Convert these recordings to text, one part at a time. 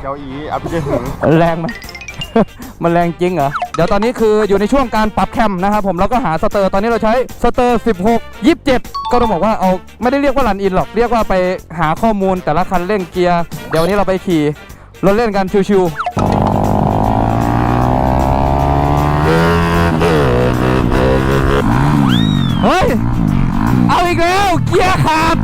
เจ้าอีอัพเดทหึงแรงไหม มันแรงจริงเหรอ เดี๋ยวตอนนี้คืออยู่ในช่วงการปรับแคมนะครับผมแล้วก็หาสเตอร์ตอนนี้เราใช้สเตอร์ 16 27 ก็ต้องบอกว่าเอาไม่ได้เรียกว่ารันอินหรอก เรียกว่าไปหาข้อมูลแต่ละคันเร่งเกียร์ เดี๋ยววันนี้เราไปขี่รถเล่นกันชิวๆ เฮ้ย เอาอีกแล้ว เกียร์ขาด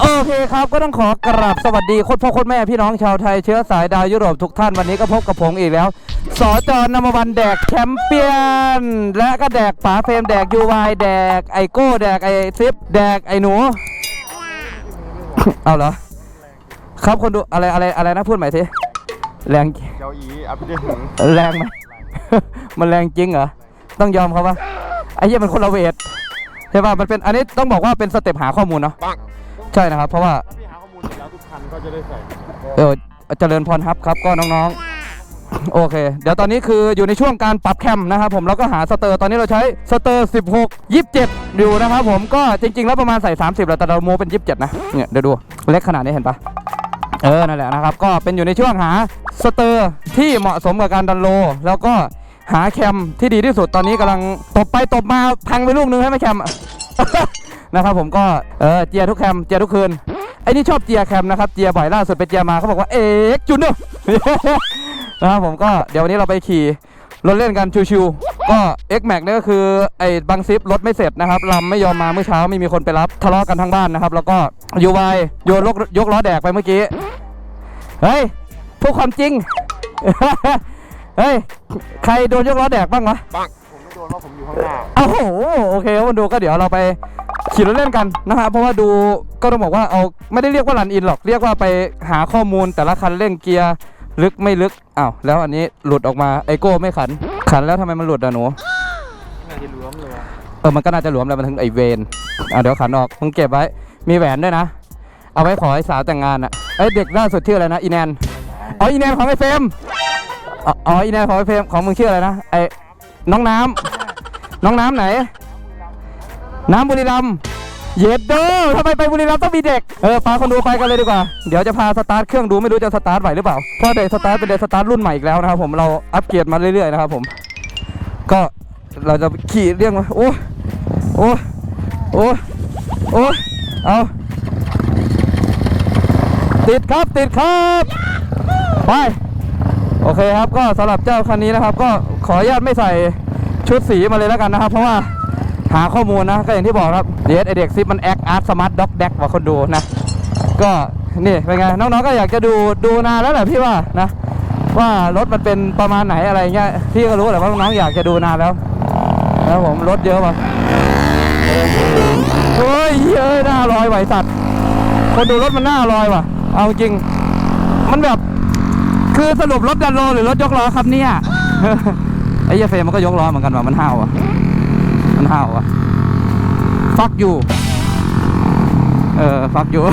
โอเคครับก็ต้องขอกราบสวัสดีคตรพ่อคตรแม่พี่น้องชาวไทยเชื้อสายดาวยุโรปทุกท่านวันนี้ก็พบกับผมอีกแล้วสอจอนำวันแดกแชมเปี้ยน และก็แดกป๋าเฟรมแดกยูวายแดกไอโก้แดกไอซิปแดกไอหนู เอาเหรอ ครับคนดูอะไรอะไรอะไรนะพูดใหม่ทีแรงเจ้าอีอัพเดทหึงแรงไหม มันแรงจริงเหรอ ต้องยอมเขาปะไอ้เหี้ยมันคนละเวทใช่ป่ะมันเป็นอันนี้ต้องบอกว่าเป็นสเต็ปหาข้อมูลเนาะ ใช่นะครับ เพราะว่าถ้าพี่หาข้อมูลเสร็จแล้วทุกคันก็จะได้ใส่เออเจริญพรครับครับก็น้องๆ โอเค เดี๋ยวตอนนี้คืออยู่ในช่วงการปรับแคมนะครับผมแล้วก็หาสเตอร์ตอนนี้เราใช้สเตอร์ 16 27 อยู่นะครับผมก็จริง ๆ แล้วประมาณใส่ 30แล้วแต่เราโมเป็น 27 นะเนี่ยเดี๋ยวดูเล็กขนาดนี้เห็นปะเออนั่นแหละนะครับก็เป็นอยู่ในช่วงหาสเตอร์ที่เหมาะสมกับการดันโล แล้วก็หาแคมที่ดีที่สุดตอนนี้กำลังตบไปตบมาพังไปลูกนึงให้ไหมแคม นะครับผมก็เออเจียทุกแคมเจียทุกคืนไอ้นี่ชอบเจียแคมนะครับเจียบ่อยล่าสุดไปเจียมาเขาบอกว่าเอ็กจุนเนอร์นะครับผมก็เดี๋ยววันนี้เราไปขี่รถเล่นกันชิวๆก็ X Max เนี่ยก็คือไอ้บังซิปรถไม่เสร็จนะครับลำไม่ยอมมาเมื่อเช้าไม่มีคนไปรับทะเลาะกันทั้งบ้านนะครับ แล้วก็ยูวายโยนลกยกล้อแดกไปเมื่อกี้เฮ้ยพูดความจริงเฮ้ยใครโดนยกล้อแดกบ้างวะผมไม่โดนเพราะผมอยู่ข้างหน้าโอ้โหโอเคครับมาดูก็เดี๋ยวเราไป ขี่รถเล่นกันนะครับเพราะว่าดูก็ต้องบอกว่าเอาไม่ได้เรียกว่ารันอินหรอกเรียกว่าไปหาข้อมูลแต่ละคันเร่งเกียร์ลึกไม่ลึกอ้าวแล้วอันนี้หลุดออกมาไอโก้ไม่ขัน ขันแล้วทำไมมันหลุดอะหนูน่าจะรวมเลยอะเออมันก็น่าจะหลวมแล้วมันถึงไอเวนอะเดี๋ยวขันออกมึงเก็บไว้มีแหวนด้วยนะ เอาไว้ขอไอ้สาวแต่งงานอะไอยเด็กล่าสุดชื่ออะไรนะอีแนนอ๋ออีแนนของไอเฟรมอ๋ออ๋ออีแนนของไอเฟรมของมึงชื่ออะไรนะไอน้องน้ำน้องน้ำไหน น้ำบุรีรัมย์เย็ดเด้อทำไมไปบุรีรัมย์ต้องมีเด็ก เออพาคนดูไปกันเลยดีกว่า เดี๋ยวจะพาสตาร์ทเครื่องดูไม่รู้จะสตาร์ทไหวหรือเปล่า เพราะเดย์สตาร์ทเป็นเดย์สตาร์ทรุ่นใหม่อีกแล้วนะครับผม เราอัปเกรดมาเรื่อยๆนะครับผม ก็เราจะขี่เรียกมาโอ้ โอ้ โอ้ โอ้ เอา ติดครับติดครับ ไป โอเคครับ ก็สำหรับเจ้าคันนี้นะครับ ก็ขออนุญาตไม่ใส่ชุดสีมาเลยแล้วกันนะครับ เพราะว่า หาข้อมูลนะ ก็อย่างที่บอกครับเดสไอเด็กซิปมันแอคอาร์ตสมาร์ทด็อกแดกว่าคนดูนะ ก็นี่เป็นไง น้องๆก็อยากจะดูดูนานแล้วแหละพี่ว่านะ ว่ารถมันเป็นประมาณไหนอะไรเงี้ยพี่ก็รู้แหละว่าน้องๆอยากจะดูนานแล้วแล้วผมรถเยอะป่ะโอ้ยเฮ้ยหน้าลอยไหวสัตว์ คนดูรถมันหน้าลอยว่ะ เอาจริง มันแบบ คือสรุปรถดันโลหรือรถยกล้อครับเนี่ยไอ้เยเฟมมันก็ยกล้อเหมือนกันว่ะมันห้าวอะ มันเห้าอะฟักอยู่เออฟักอยู่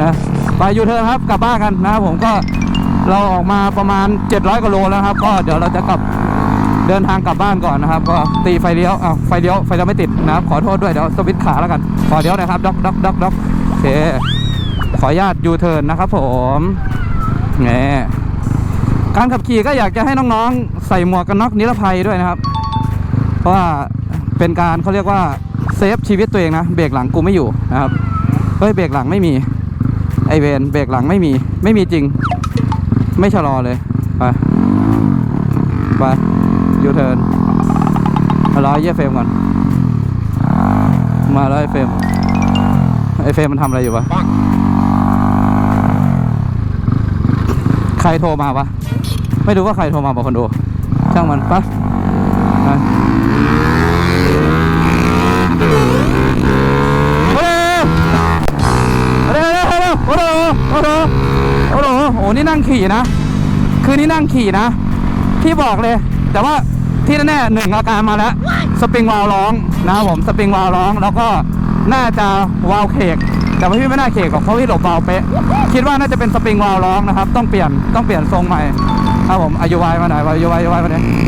นะไปยูเทิร์นครับกลับบ้านกันนะครับผมก็เราออกมาประมาณ 700กิโลแล้วครับ ก็เดี๋ยวเราจะกลับเดินทางกลับบ้านก่อนนะครับ ก็ตีไฟเลี้ยวอ้าวไฟเลี้ยวไฟเลี้ยวไม่ติดนะครับ ขอโทษด้วยเดี๋ยวสวิตช์ขาแล้วกัน ขอเลี้ยวน่อยครับด็อกด็อกด็อกด็อกโอเคขออนุญาตยูเทิร์นนะครับผมแหมการขับขี่ก็อยากจะให้น้องๆ ใส่หมวกกันน็อกนิรภัยด้วยนะครับ เพราะว่า เป็นการเขาเรียกว่าเซฟชีวิตตัวเองนะเบรกหลังกูไม่อยู่นะครับเฮ้ยเบรกหลังไม่มี ไอเวนเบรกหลังไม่มีไม่มีจริง ไม่ชะลอเลยไปไปยูเทิร์นมารอไอ้เยี่ยเฟรมก่อน มาแล้วไอเฟรมไอเฟรมมันทำอะไรอยู่ปะใครโทรมาวะไม่รู้ว่าใครโทรมาบอกคนดูช่างมันปะ นี่นั่งขี่นะ คือนี่นั่งขี่นะ พี่บอกเลย แต่ว่าที่แน่ๆหนึ่งอาการมาแล้ว สปริงวาลร้องนะครับผม สปริงวาลร้อง แล้วก็น่าจะวาลเคกแต่ว่าพี่ไม่น่าเขกหรอกเพราะพี่หลบวาลเป๊ะ คิดว่าน่าจะเป็นสปริงวาลร้องนะครับ ต้องเปลี่ยน ต้องเปลี่ยนทรงใหม่ ครับผมอายุวายมาหน่อยอายุวายอายุวายมาหนี่ยมาเลยมาเลย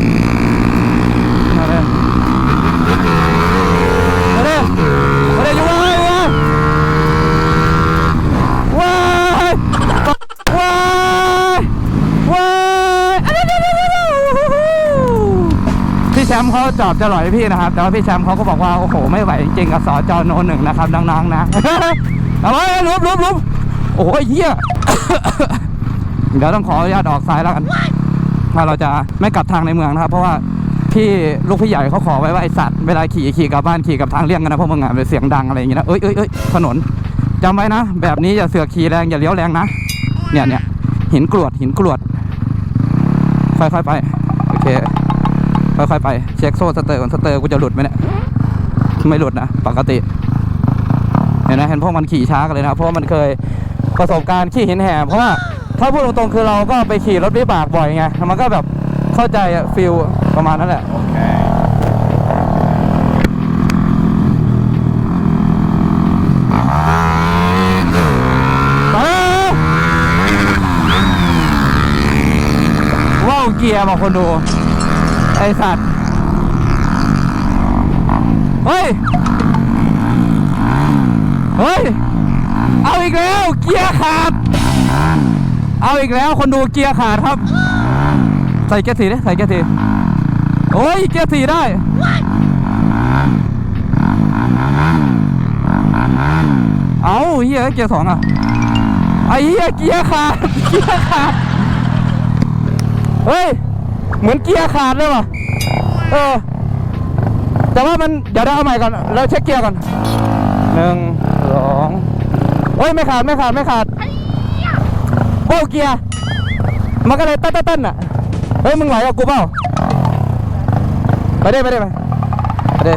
จอบจะหลอยพี่นะครับ แต่ว่าพี่แชมป์เขาก็บอกว่าโอ้โหไม่ไหวจริงๆกับสอจอโนหนึ่งนะครับน้องๆนะเอาไว้ลุบลุบลุบโอ้โหเฮียเดี๋ยวต้องขออนุญาตออกซ้ายแล้วกันถ้าเราจะไม่กลับทางในเมืองนะครับ เพราะว่าพี่ลูกพี่ใหญ่เขาขอไว้ว่าไอสัตว์เวลาขี่ขี่กลับบ้านขี่กับทางเลี่ยงกันนะเพราะมึงอะเป็นเสียงดังอะไรอย่างเงี้ยนะเอ้ยเอ้ยเอ้ยถนนจำไว้นะ แบบนี้อย่าเสือกขี่แรงอย่าเลี้ยวแรงนะเนี่ยเนี่ยหินกรวดหินกรวดค่อยๆไป ค่อยๆไปเช็คโซ่สเตอร์ก่อนสเตอร์กูจะหลุดไหมเนี่ยไม่หลุดนะปกติ เห็นไหมเห็นพวกมันขี่ช้ากันเลยนะเพราะมันเคยประสบการณ์ขี่หินแหบเพราะว่าถ้าพูดตรงๆคือเราก็ไปขี่รถวิบากบ่อยไงมันก็แบบเข้าใจฟิลประมาณนั้นแหละโอเคไปว้าวเกียร์บอกคนดู ไอสัตว์ เฮ้ย เฮ้ย เอาอีกแล้ว เกียร์ขาด เอาอีกแล้วคนดูเกียร์ขาดครับ ใส่เกียร์สี่ดิใส่เกียร์สีโอ้ยเกียร์สีได้ เอาเฮียเกียร์สองอะไอ้เหี้ยเกียร์ขาด เกียร์ขาด เฮ้ย เหมือนเกียร์ขาดเลยว่ะเออ แต่ว่ามันเดี๋ยวเราเอาใหม่ก่อนเราเช็คเกียร์ก่อนหนึ่งสองเฮ้ยไม่ขาดไม่ขาดไม่ขาดโอ้เกียร์มันก็เลยเต้นเต้นๆอะเฮ้ยมึงไหวกับกูเปล่าไปได้ไปได้ไปไปได้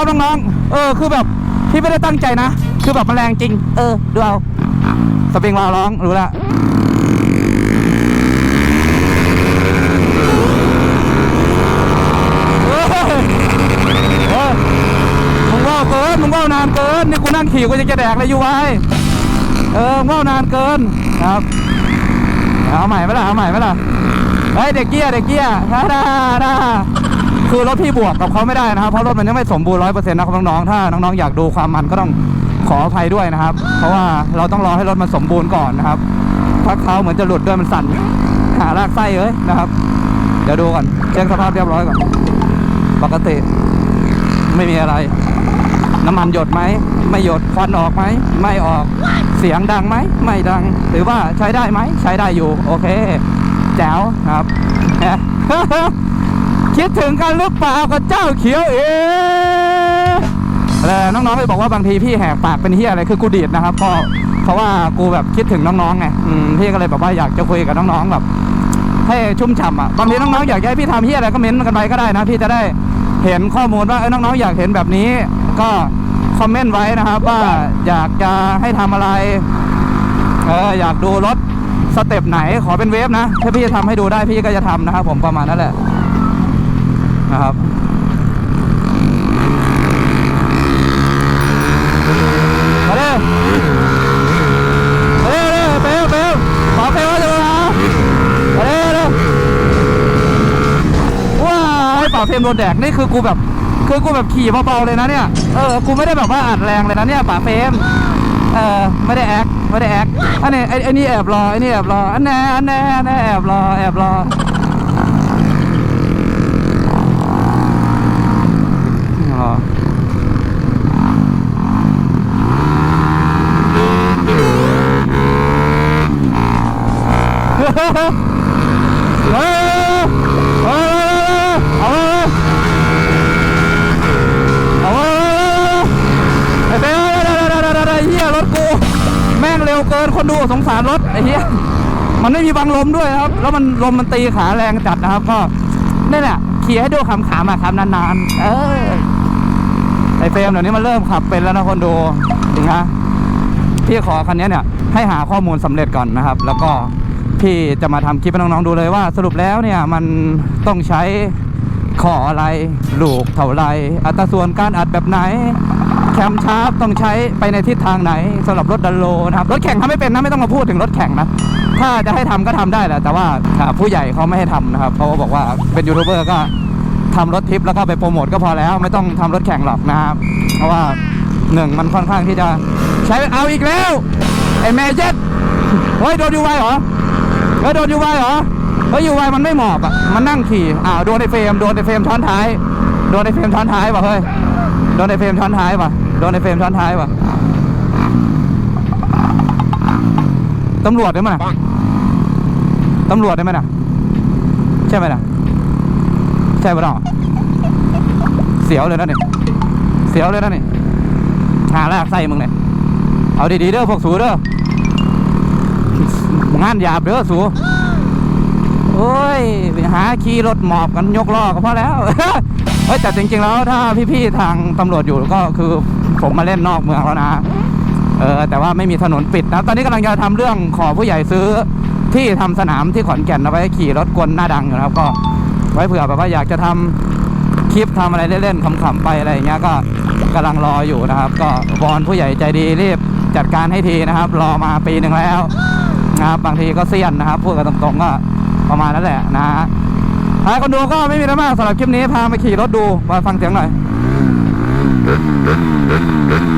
ครับน้องๆ เออคือแบบพี่ไม่ได้ตั้งใจนะ คือแบบมันแรงจริง เออ ดูเอา สปริงวาล์วร้อง รู้ละเฮ้ยเฮ้ยมึงว่าวเกิน มึงว่านานเกิน นี่กูนั่งขี่กูจะจะแดกเลยอยู่ไว้ เออมึงว่านานเกินครับเอาใหม่ไหมล่ะเอาใหม่ไหมล่ะเฮ้ยเด็กเกียร์เด็กเกียร์ฮ่าฮ่าฮ่า คือรถพี่บวกกับเขาไม่ได้นะครับเพราะรถมันยังไม่สมบูรณ์ร้อยเปอร์เซ็นต์นะครับน้องๆถ้าน้องๆอยากดูความมันก็ต้องขออภัยด้วยนะครับ เพราะว่าเราต้องรอให้รถมันสมบูรณ์ก่อนนะครับพักเท้าเหมือนจะหลุดด้วยมันสั่นหาลากไส้เอ้ยนะครับ เดี๋ยวดูก่อนเช็คสภาพเรียบร้อยก่อนปกติไม่มีอะไร น้ำมันหยดไหมไม่หยดควันออกไหมไม่ออกเสียงดังไหมไม่ดังหรือว่าใช้ได้ไหมใช้ได้อยู่ โอเค แจ๋วครับ คิดถึงกันหรือเปล่ากับเจ้าเขียวเองแต่น้องๆไปบอกว่าบางทีพี่แหกปากเป็นเฮียอะไรคือกูดีดนะครับเพราะเพราะว่ากูแบบคิดถึงน้องๆไงอืมพี่ก็เลยแบบว่าอยากจะคุยกับน้องๆแบบให้ชุ่มฉ่ำอะบางทีน้องๆอยากให้พี่ทำเฮียอะไรก็เม้นต์กันไปก็ได้นะพี่จะได้เห็นข้อมูลว่าเออน้องๆอยากเห็นแบบนี้ ก็คอมเมนต์ไว้นะครับว่าอยากจะให้ทำอะไรเอออยากดูรถสเต็ปไหนขอเป็นเวฟนะถ้าพี่จะทำให้ดูได้พี่ก็จะทำนะครับผมประมาณนั้นแหละ นะครับมาเร็วมาเร็วเร็วเปลวเปลวขอเปลจะมามาเร็วเร็วว้ายให้ป่าเฟรมโดนแดกนี่คือกูแบบคือกูแบบขี่เบาๆเลยนะเนี่ย เออ กูไม่ได้แบบว่าอัดแรงเลยนะเนี่ยป่าเฟรมเออ ไม่ได้แอค ไม่ได้แอค อันนี้ไอ้นี่แอบรออ้นี่แอบรอ อันแน่อันแน่อันแน่แอบรอ แอบรออ๋อ เฮ้ยเฮ้ยเฮ้ยเอาเลยเอาเลยไอ้เบ้เฮียร ถกูแม่งเร็วเกินคนดูสงสารรถไอ้เฮียมันไม่มีบังลมด้วยครับ แล้วมันลมมันตีขาแรงจัดนะครับ ก็นี่แหละขี่ให้ดูขำๆอะครับนานๆ เออไอเฟรมเดี๋ยวนี้มันเริ่มขับเป็นแล้วนะคนดูจริงฮะพี่ขอคันนี้เนี่ยให้หาข้อมูลสำเร็จก่อนนะครับ แล้วก็ พี่จะมาทำคลิปให้น้องๆดูเลยว่าสรุปแล้วเนี่ยมันต้องใช้ขออะไรลูกเท่าไรอัตราส่วนการอัดแบบไหน แคมชาร์ปต้องใช้ไปในทิศทางไหนสำหรับรถดันโลนะครับรถแข่งทำไม่เป็นนะไม่ต้องมาพูดถึงรถแข่งนะถ้าจะให้ทำก็ทำได้แหละแต่ว่าผู้ใหญ่เขาไม่ให้ทำนะครับเขาบอกว่าเป็นยูทูบเบอร์ก็ทำรถทิปแล้วก็ไปโปรโมทก็พอแล้วไม่ต้องทำรถแข่งหรอกนะครับ เพราะว่าหนึ่งมันค่อนข้างที่จะใช้เอาอีกแล้ว ไอ้แม่เจ็ดเฮ้ย โดนยูไวเหรอ เฮ้ยโดนยูไวเหรอเฮ้ยยูไวมันไม่หมอบอะมันนั่งขี่อ้าวโดนในเฟรมโดนในเฟรมช้อนท้ายโดนในเฟรมช้อนท้ายว่ะเฮ้ยโดนในเฟรมช้อนท้ายว่ะโดนในเฟรมช้อนท้ายว่ะตำรวจได้ไหมนะตำรวจได้ไหมนะใช่ไหมนะใช่ปะเนาะเสียวเลยนะนี่เสียวเลยนะนี่หาลากไส้มึงเนี่ยเอาดีๆเด้อพวกสูเด้อ งานหยาบเด้อสูโอ้ยไปหาขี่รถหมอบกันยกล้อก็พอแล้วเฮ้ยแต่จริง ๆ แล้วถ้าพี่ๆทางตำรวจอยู่ก็คือผมมาเล่นนอกเมืองแล้วนะเออแต่ว่าไม่มีถนนปิดนะ ตอนนี้กำลังจะทำเรื่องขอผู้ใหญ่ซื้อที่ทำสนามที่ขอนแก่นเอาไว้ขี่รถกวนหน้าดังอยู่นะครับ ก็ไว้เผื่อแบบว่าอยากจะทำคลิปทำอะไรเล่นๆขำๆไปอะไรอย่างเงี้ยก็กำลังรออยู่นะครับ ก็วอนผู้ใหญ่ใจดีรีบจัดการให้ทีนะครับ รอมาปีหนึ่งแล้ว นะครับ บางทีก็เซียนนะครับ พูดกันตรงๆก็ประมาณนั้นแหละนะฮะท้ายคนดูก็ไม่มีอะไรมากสำหรับคลิปนี้พามาขี่รถดูมาฟังเสียงหน่อย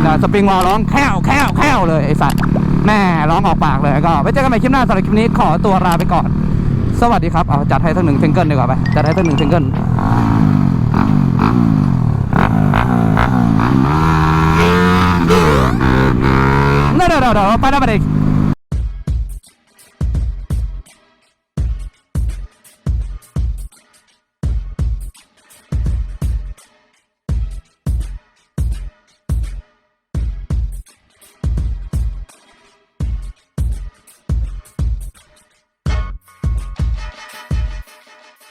นะสปริงวอลร้องแค่วแค่วแค่วเลยไอสัตว์แม่ร้องออกปากเลยก็ไว้เจอกันใหม่คลิปหน้าสำหรับคลิปนี้ขอตัวลาไปก่อน สวัสดีครับเอาจัดให้สักหนึ่งซิงเกิลดีกว่าไปจัดให้สักหนึ่งซิงเกิลเดี๋ยวเดี๋ยวเดี๋ยวไปได้ไปได้